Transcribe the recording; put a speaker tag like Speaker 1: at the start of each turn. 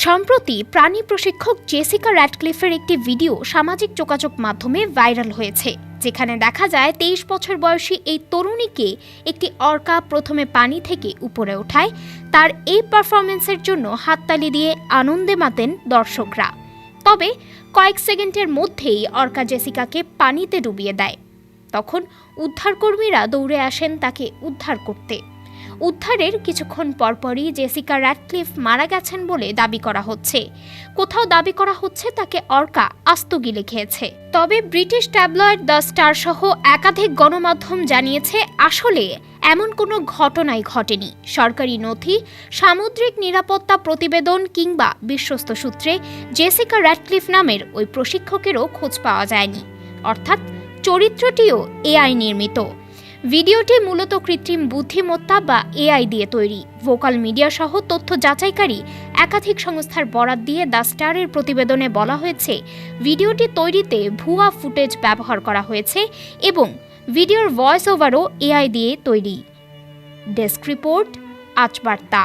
Speaker 1: সম্প্রতি প্রাণী প্রশিক্ষক জেসিকা র্যাডক্লিফের একটি ভিডিও সামাজিক যোগাযোগ মাধ্যমে ভাইরাল হয়েছে, যেখানে দেখা যায় তেইশ বছর বয়সী এই তরুণীকে একটি অর্কা প্রথমে পানি থেকে উপরে ওঠায়, তার এই পারফরমেন্সের জন্য হাততালি দিয়ে আনন্দে মাতেন দর্শকরা। তবে কয়েক সেকেন্ডের মধ্যেই অর্কা জেসিকাকে পানিতে ডুবিয়ে দেয়। তখন উদ্ধারকর্মীরা দৌড়ে আসেন তাকে উদ্ধার করতে। উদ্ধারের কিছুক্ষণ পরপরই জেসিকা র্যাডক্লিফ মারা গেছেন বলে দাবি করা হচ্ছে। কোথাও দাবি করা হচ্ছে তাকে অর্কা আস্ত গিলে খেয়েছে তবে ব্রিটিশ ট্যাবলয়েড দ্য স্টার সহ একাধিক গণমাধ্যম জানিয়েছে, আসলে এমন কোনো ঘটনাই ঘটেনি। সরকারি নথি, সামুদ্রিক নিরাপত্তা প্রতিবেদন কিংবা বিশ্বস্ত সূত্রে জেসিকা র্যাডক্লিফ নামের ওই প্রশিক্ষকেরও খোঁজ পাওয়া যায়নি। অর্থাৎ চরিত্রটিও এআই নির্মিত। ভিডিওটি মূলত কৃত্রিম বুদ্ধিমত্তা বা এআই দিয়ে তৈরি। ভোকাল মিডিয়া সহ তথ্য যাচাইকারী একাধিক সংস্থার বরাত দিয়ে দ্য স্টারের প্রতিবেদনে বলা হয়েছে, ভিডিওটি তৈরিতে ভুয়া ফুটেজ ব্যবহার করা হয়েছে এবং ভিডিওর ভয়েস ওভারও এআই দিয়ে তৈরি। ডেস্ক রিপোর্ট, আজ বার্তা।